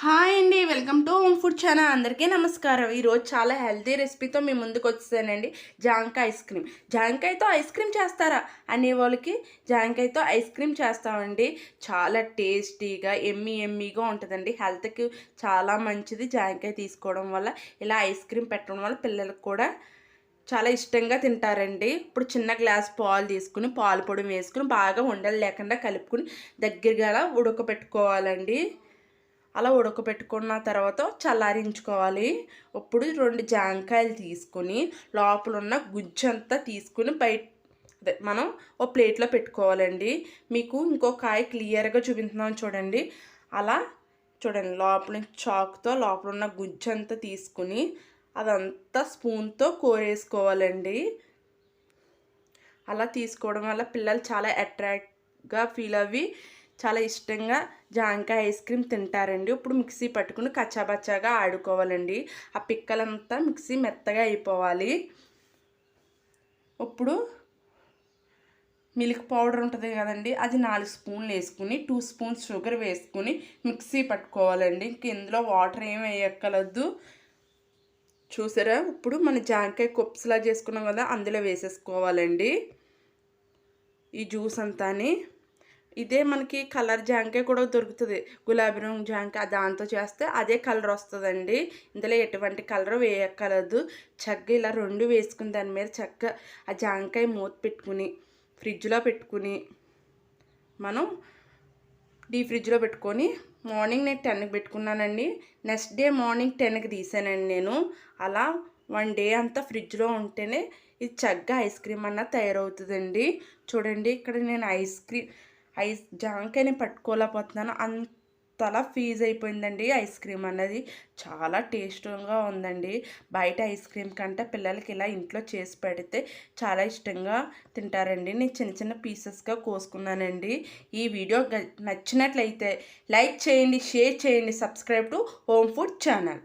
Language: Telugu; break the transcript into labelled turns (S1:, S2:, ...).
S1: హాయ్ అండి welcome to home food channel. అందరికీ నమస్కారం. ఈరోజు చాలా హెల్తీ రెసిపీతో మీ ముందుకు వచ్చేసానండి. జాంకాయ ఐస్ క్రీమ్. జాంకాయతో ఐస్ క్రీమ్ చేస్తారా? అనే వాళ్ళకి జాంకాయతో ఐస్ క్రీమ్ చేస్తామండి. చాలా టేస్టీగా ఎమ్మి ఎమ్మిగా ఉంటుందండి. హెల్త్కి చాలా మంచిది జాంకాయ తీసుకోవడం వల్ల. ఇలా ఐస్ క్రీమ్ పెట్టడం వల్ల పిల్లలకు కూడా చాలా ఇష్టంగా తింటారండి. ఇప్పుడు చిన్న గ్లాస్ పాలు తీసుకుని పాలు పొడి వేసుకుని బాగా ఉండలు లేకుండా కలుపుకుని దగ్గరగా ఉడకపెట్టుకోవాలండి. అలా ఉడకబెట్టుకున్న తర్వాత చల్లారించుకోవాలి. ఇప్పుడు రెండు జాంకాయలు తీసుకొని లోపల ఉన్న గుజ్జంతా తీసుకుని బయట అదే మనం ఓ ప్లేట్లో పెట్టుకోవాలండి. మీకు ఇంకో కాయ క్లియర్గా చూపిస్తున్నాం చూడండి. అలా చూడండి లోపల చాక్తో లోపల ఉన్న గుజ్జంతా తీసుకుని అదంతా స్పూన్తో కోరేసుకోవాలండి. అలా తీసుకోవడం వల్ల పిల్లలు చాలా అట్రాక్ట్గా ఫీల్ అవి చాలా ఇష్టంగా జాంకాయ ఐస్ క్రీమ్ తింటారండి. ఇప్పుడు మిక్సీ పట్టుకుని కచ్చాబచ్చాగా ఆడుకోవాలండి. ఆ పిక్కలంతా మిక్సీ మెత్తగా అయిపోవాలి. ఇప్పుడు మిల్క్ పౌడర్ ఉంటుంది కదండి అది నాలుగు స్పూన్లు వేసుకుని టూ స్పూన్స్ షుగర్ వేసుకుని మిక్సీ పట్టుకోవాలండి. ఇంక ఇందులో వాటర్ ఏం వేయక్కలద్దు చూసారా? ఇప్పుడు మన జాంకాయ కొప్స్లా చేసుకున్నాం కదా అందులో వేసేసుకోవాలండి. ఈ జ్యూస్ అంతాని. ఇదే మనకి కలర్ జాంకాయ కూడా దొరుకుతుంది. గులాబీ రంగు జాంకాయ దాంతో చేస్తే అదే కలర్ వస్తుందండి. ఇందులో ఎటువంటి కలర్ వేయక్కర్లేదు. చక్కగా ఇలా రెండు వేసుకుని దాని మీద చక్కగా ఆ జాంకాయ మూత పెట్టుకుని ఫ్రిడ్జ్లో పెట్టుకుని మనం డీ ఫ్రిడ్జ్లో పెట్టుకొని మార్నింగ్ నేను టెన్కి పెట్టుకున్నానండి. నెక్స్ట్ డే మార్నింగ్ టెన్కి తీసానండి నేను. అలా వన్ డే అంతా ఫ్రిడ్జ్లో ఉంటేనే ఇది చక్కగా ఐస్ క్రీమ్ అన్న తయారవుతుందండి. చూడండి ఇక్కడ నేను ఐస్ క్రీమ్ ఐస్ జాంకాయని పట్టుకోలేకపోతున్నాను. అంతలా ఫీజ్ అయిపోయిందండి ఐస్ క్రీమ్ అన్నది. చాలా టేస్ట్గా ఉందండి. బయట ఐస్ క్రీమ్ కంటే పిల్లలకి ఇలా ఇంట్లో చేసి పెడితే చాలా ఇష్టంగా తింటారండి. నేను చిన్న చిన్న పీసెస్గా కోసుకున్నానండి. ఈ వీడియో నచ్చినట్లయితే లైక్ చేయండి షేర్ చేయండి subscribe to home food channel.